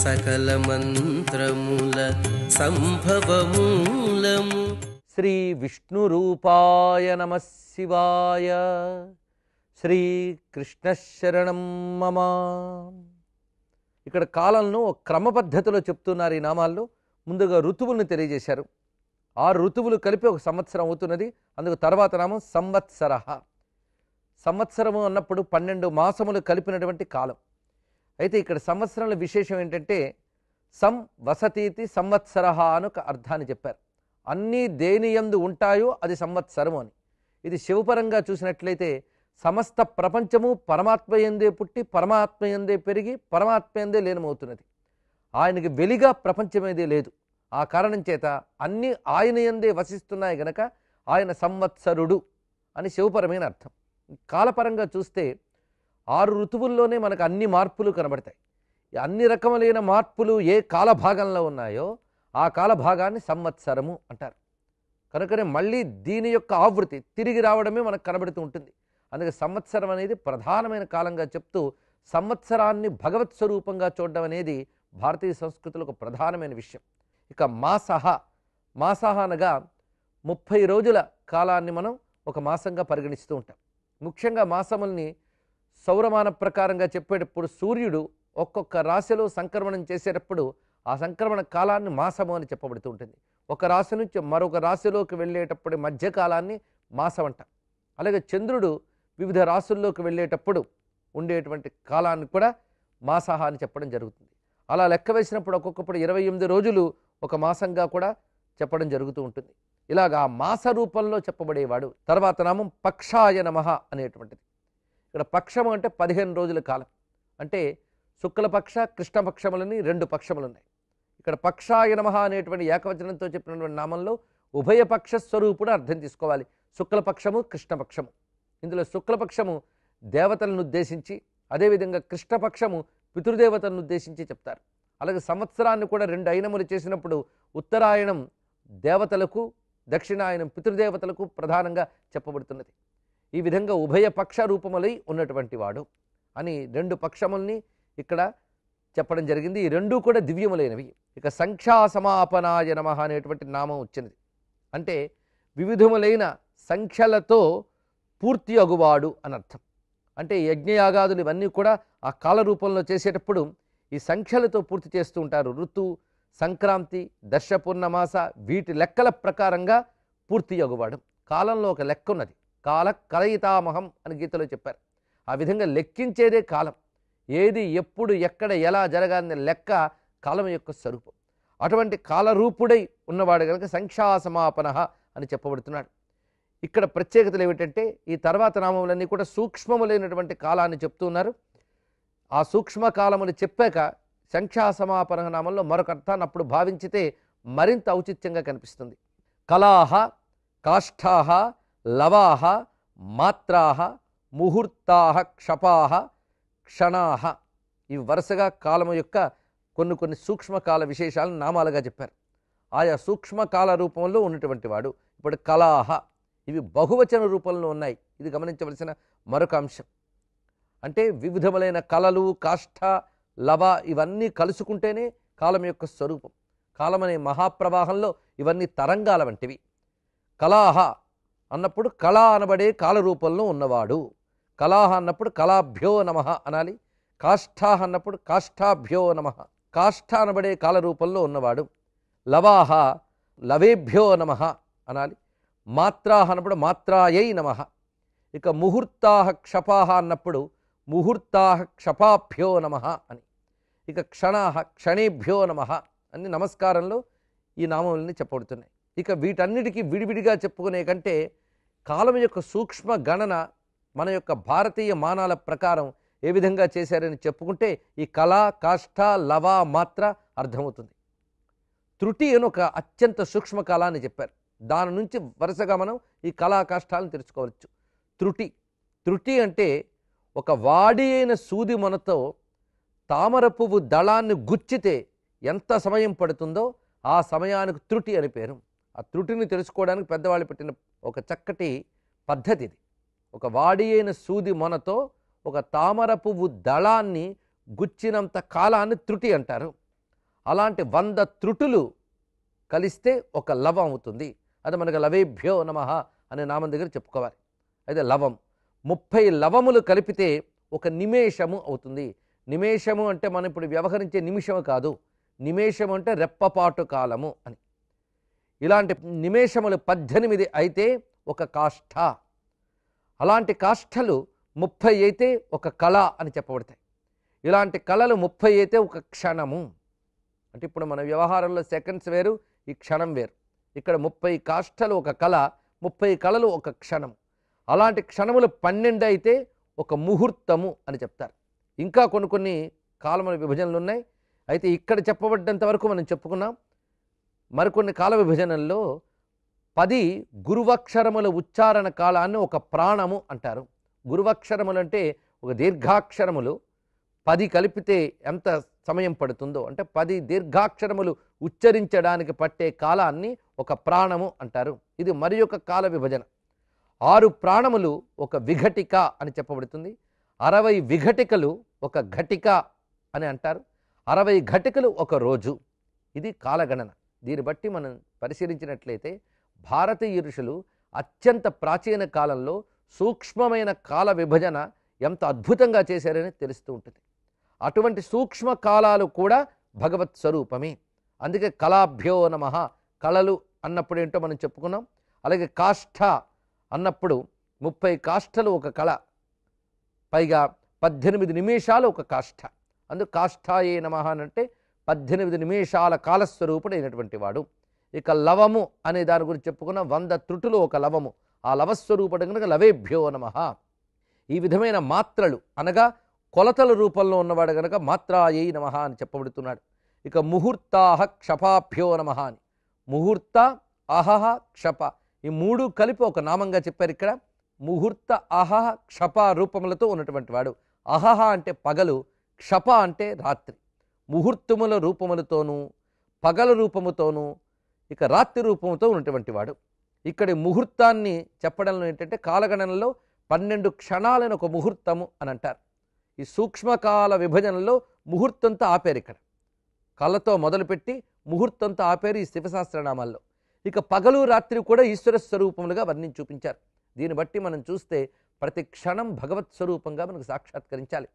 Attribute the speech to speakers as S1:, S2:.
S1: సకల మంత్రముల సంభవమూలము.
S2: శ్రీ విష్ణురూపాయ నమ శివాయ. శ్రీ కృష్ణశరణం మమ. ఇక్కడ కాలంలో ఒక క్రమ పద్ధతిలో చెప్తున్నారు ఈ నామాల్లో. ముందుగా ఋతువులను తెలియజేశారు. ఆరు ఋతువులు కలిపి ఒక సంవత్సరం అవుతున్నది. అందుకు తర్వాత నామం సంవత్సర సంవత్సరము అన్నప్పుడు పన్నెండు మాసములు కలిపినటువంటి కాలం. అయితే ఇక్కడ సంవత్సరంలో విశేషం ఏంటంటే సం వసతీతి సంవత్సర అని ఒక అర్థాన్ని చెప్పారు. అన్నీ దేనియందు ఉంటాయో అది సంవత్సరము అని. ఇది శివపరంగా చూసినట్లయితే సమస్త ప్రపంచము పరమాత్మ ఎందే పుట్టి పరమాత్మ ఎందే పెరిగి పరమాత్మ ఎందే లీనమవుతున్నది. ఆయనకి వెలిగా ప్రపంచమేదే లేదు. ఆ కారణం చేత అన్నీ ఆయన ఎందే వసిస్తున్నాయి గనక ఆయన సంవత్సరుడు అని శివపరమైన అర్థం. కాలపరంగా చూస్తే ఆరు ఋతువుల్లోనే మనకు అన్ని మార్పులు కనబడతాయి. అన్ని రకములైన మార్పులు ఏ కాల భాగంలో ఉన్నాయో ఆ కాలభాగాన్ని సంవత్సరము అంటారు. కనుకనే మళ్ళీ దీని యొక్క ఆవృత్తి తిరిగి రావడమే మనకు కనబడుతూ ఉంటుంది. అందుకే సంవత్సరం అనేది ప్రధానమైన కాలంగా చెప్తూ సంవత్సరాన్ని భగవత్ స్వరూపంగా చూడడం అనేది భారతీయ సంస్కృతిలో ఒక ప్రధానమైన విషయం. ఇక మాసహ మాసహ అనగా ముప్పై రోజుల కాలాన్ని మనం ఒక మాసంగా పరిగణిస్తూ ఉంటాం. ముఖ్యంగా మాసముల్ని సౌరమాన ప్రకారంగా చెప్పేటప్పుడు సూర్యుడు ఒక్కొక్క రాశిలో సంక్రమణం చేసేటప్పుడు ఆ సంక్రమణ కాలాన్ని మాసము అని చెప్పబడుతూ ఉంటుంది. ఒక రాశి నుంచి మరొక రాశిలోకి వెళ్ళేటప్పుడు మధ్యకాలాన్ని మాసం అంట అలాగే చంద్రుడు వివిధ రాశుల్లోకి వెళ్ళేటప్పుడు ఉండేటువంటి కాలాన్ని కూడా మాసహ అని చెప్పడం జరుగుతుంది. అలా లెక్క వేసినప్పుడు ఒక్కొక్కప్పుడు ఇరవై ఎనిమిది రోజులు ఒక మాసంగా కూడా చెప్పడం జరుగుతూ ఉంటుంది. ఇలాగా ఆ మాస రూపంలో చెప్పబడేవాడు. తర్వాత నామం పక్షాయ నమః అనేటువంటిది. ఇక్కడ పక్షము అంటే పదిహేను రోజుల కాలం. అంటే శుక్లపక్ష కృష్ణపక్షములని రెండు పక్షములు ఉన్నాయి ఇక్కడ పక్షాయ నమః అనేటువంటి ఏకవచనంతో చెప్పినటువంటి నామంలో ఉభయపక్ష స్వరూపుడు అర్థం తీసుకోవాలి. శుక్లపక్షము కృష్ణపక్షము. ఇందులో శుక్లపక్షము దేవతలను ఉద్దేశించి అదేవిధంగా కృష్ణపక్షము పితృదేవతలను ఉద్దేశించి చెప్తారు. అలాగే సంవత్సరాన్ని కూడా రెండు అయినములు చేసినప్పుడు ఉత్తరాయణం దేవతలకు దక్షిణాయనం పితృదేవతలకు ప్రధానంగా చెప్పబడుతున్నది. ఈ విధంగా ఉభయ పక్ష రూపములై ఉన్నటువంటి వాడు అని రెండు పక్షముల్ని ఇక్కడ చెప్పడం జరిగింది. ఈ రెండూ కూడా దివ్యములైనవి. ఇక సంఖ్యా సమాపనాయ నమ అనేటువంటి నామం వచ్చినది. అంటే వివిధములైన సంఖ్యలతో పూర్తి అగువాడు అని అర్థం. అంటే యజ్ఞయాగాదులు ఇవన్నీ కూడా ఆ కాల రూపంలో చేసేటప్పుడు ఈ సంఖ్యలతో పూర్తి చేస్తూ ఉంటారు. ఋతు సంక్రాంతి దర్శపూర్ణమాస వీటి లెక్కల ప్రకారంగా పూర్తి అగువాడు. కాలంలో ఒక లెక్క ఉన్నది. కాల కలయితామహం అని గీతలో చెప్పారు. ఆ విధంగా లెక్కించేదే కాలం. ఏది ఎప్పుడు ఎక్కడ ఎలా జరగాలనే లెక్క కాలం యొక్క స్వరూపం. అటువంటి కాలరూపుడై ఉన్నవాడు కనుక సంఖ్యా సమాపన అని చెప్పబడుతున్నాడు. ఇక్కడ ప్రత్యేకతలు ఏమిటంటే ఈ తర్వాత నామములన్నీ కూడా సూక్ష్మములైనటువంటి కాలాన్ని చెప్తూ ఉన్నారు. ఆ సూక్ష్మ కాలములు చెప్పాక సంఖ్యా సమాపన నామంలో మరొక అర్థాన్ని అప్పుడు భావించితే మరింత ఔచిత్యంగా కనిపిస్తుంది. కళాహ కాష్ఠాహ లవాహ మాత్రాహ ముహూర్తాహ క్షపాహ క్షణాహ. ఇవి వరుసగా కాలము యొక్క కొన్ని కొన్ని సూక్ష్మకాల విశేషాలను నామాలుగా చెప్పారు. ఆయా సూక్ష్మకాల రూపంలో ఉన్నటువంటి వాడు ఇప్పుడు కళాహ. ఇవి బహువచన రూపంలో ఉన్నాయి. ఇది గమనించవలసిన మరొక అంశం. అంటే వివిధములైన కళలు కాష్ఠ లవ ఇవన్నీ కలుసుకుంటేనే కాలం యొక్క స్వరూపం. కాలం అనే మహాప్రవాహంలో ఇవన్నీ తరంగాల వంటివి. కళాహ అన్నప్పుడు కళా అనబడే కాలరూపంలో ఉన్నవాడు. కళాహ అన్నప్పుడు కళాభ్యో నమ అనాలి. కాష్ఠా అన్నప్పుడు కాష్ఠాభ్యో నమ. కాష్ఠ అనబడే కాలరూపంలో ఉన్నవాడు. లవాహ లవేభ్యో నమ అనాలి. మాత్రాహ అన్నప్పుడు మాత్రాయై నమ. ఇక ముహూర్తాహ క్షపాహ అన్నప్పుడు ముహూర్తాహ క్షపాభ్యో నమ అని. ఇక క్షణాహ క్షణేభ్యో నమ అని నమస్కారంలో ఈ నామములని చెప్పబడుతున్నాయి. ఇక వీటన్నిటికీ విడివిడిగా చెప్పుకునే కంటే కాలం యొక్క సూక్ష్మ గణన మన యొక్క భారతీయ మానాల ప్రకారం ఏ విధంగా చేశారని చెప్పుకుంటే ఈ కళ కాష్ట లవ మాత్ర అర్థమవుతుంది. త్రుటి అని ఒక అత్యంత సూక్ష్మ కాలాన్ని చెప్పారు. దాని నుంచి వరుసగా మనం ఈ కళా కష్టాలను తెలుసుకోవచ్చు. త్రుటి త్రుటి అంటే ఒక వాడి అయిన సూది మనతో తామర పువ్వు దళాన్ని గుచ్చితే ఎంత సమయం పడుతుందో ఆ సమయానికి త్రుటి అని పేరు. ఆ త్రుటిని తెలుసుకోవడానికి పెద్దవాళ్ళు పెట్టిన ఒక చక్కటి పద్ధతి ఇది. ఒక వాడి అయిన సూది మొనతో ఒక తామర పువ్వు దళాన్ని గుచ్చినంత కాలాన్ని త్రుటి అంటారు. అలాంటి వంద త్రుటులు కలిస్తే ఒక లవం అవుతుంది. అది మనకు లవేభ్యో నమ అనే నామం దగ్గర చెప్పుకోవాలి. అయితే లవం ముప్పై లవములు కలిపితే ఒక నిమేషము అవుతుంది. నిమేషము అంటే మనం ఇప్పుడు వ్యవహరించే నిమిషము కాదు. నిమేషము అంటే రెప్పపాటు కాలము అని. ఇలాంటి నిమేషములు పద్దెనిమిది అయితే ఒక కాష్ఠ. అలాంటి కాష్ఠలు ముప్పై అయితే ఒక కళ అని చెప్పబడతాయి. ఇలాంటి కళలు ముప్పై అయితే ఒక క్షణము. అంటే ఇప్పుడు మన వ్యవహారంలో సెకండ్స్ వేరు ఈ క్షణం వేరు. ఇక్కడ ముప్పై కాష్ఠలు ఒక కళ ముప్పై కళలు ఒక క్షణం అలాంటి క్షణములు పన్నెండు అయితే ఒక ముహూర్తము అని చెప్తారు. ఇంకా కొన్ని కొన్ని కాలముల విభజనలు ఉన్నాయి. అయితే ఇక్కడ చెప్పబడ్డంత వరకు మనం చెప్పుకున్నాం. మరికొన్ని కాల విభజనల్లో పది గురువక్షరముల ఉచ్చారణ కాలాన్ని ఒక ప్రాణము అంటారు. గురువక్షరములు అంటే ఒక దీర్ఘాక్షరములు. పది కలిపితే ఎంత సమయం పడుతుందో అంటే పది దీర్ఘాక్షరములు ఉచ్చరించడానికి పట్టే కాలాన్ని ఒక ప్రాణము అంటారు. ఇది మరి ఒక కాల విభజన. ఆరు ప్రాణములు ఒక విఘటిక అని చెప్పబడుతుంది. అరవై విఘటికలు ఒక ఘటిక అని అంటారు. అరవై ఘటికలు ఒక రోజు. ఇది కాలగణన. దీన్ని బట్టి మనం పరిశీలించినట్లయితే భారతీయ ఋషులు అత్యంత ప్రాచీన కాలంలో సూక్ష్మమైన కాల విభజన ఎంత అద్భుతంగా చేశారని తెలుస్తూ ఉంటుంది. అటువంటి సూక్ష్మ కాలాలు కూడా భగవత్ స్వరూపమే. అందుకే కళాభ్యో నమ కళలు అన్నప్పుడు ఏంటో మనం చెప్పుకున్నాం. అలాగే కాష్ఠ అన్నప్పుడు ముప్పై కాష్ఠలు ఒక కళ పైగా పద్దెనిమిది నిమిషాలు ఒక కాష్ఠ. అందుకు కాష్ఠాయే నమ అంటే పద్దెనిమిది నిమిషాల కాలస్వరూపుడైనటువంటి వాడు ఇక లవము అనే దాని గురించి చెప్పుకున్న వంద త్రుటులు ఒక లవము. ఆ లవస్వరూపుడు కనుక లవేభ్యో నమ. ఈ విధమైన మాత్రలు అనగా కొలతల రూపంలో ఉన్నవాడు గనక మాత్రాయై నమ అని చెప్పబడుతున్నాడు. ఇక ముహూర్తాహ క్షపాభ్యో నమ అని. ముహూర్త అహహ క్షప. ఈ మూడు కలిపి ఒక నామంగా చెప్పారు ఇక్కడ. ముహూర్త అహహ క్షప రూపములతో ఉన్నటువంటి వాడు. అహహ అంటే పగలు క్షప అంటే రాత్రి. ముహూర్తముల రూపములతోనూ పగల రూపముతోనూ ఇక రాత్రి రూపముతో ఉన్నటువంటి వాడు. ఇక్కడి ముహూర్తాన్ని చెప్పడంలో ఏంటంటే కాలగణనలో పన్నెండు క్షణాలను ఒక ముహూర్తము అని అంటారు. ఈ సూక్ష్మకాల విభజనలో ముహూర్తంతో ఆపారు ఇక్కడ. కళ్ళతో మొదలుపెట్టి ముహూర్తంతో ఆపారు ఈ శివశాస్త్రనామాల్లో. ఇక పగలు రాత్రి కూడా ఈశ్వర స్వరూపములుగా వర్ణించి చూపించారు. దీన్ని బట్టి మనం చూస్తే ప్రతి క్షణం భగవత్ స్వరూపంగా మనకు సాక్షాత్కరించాలి.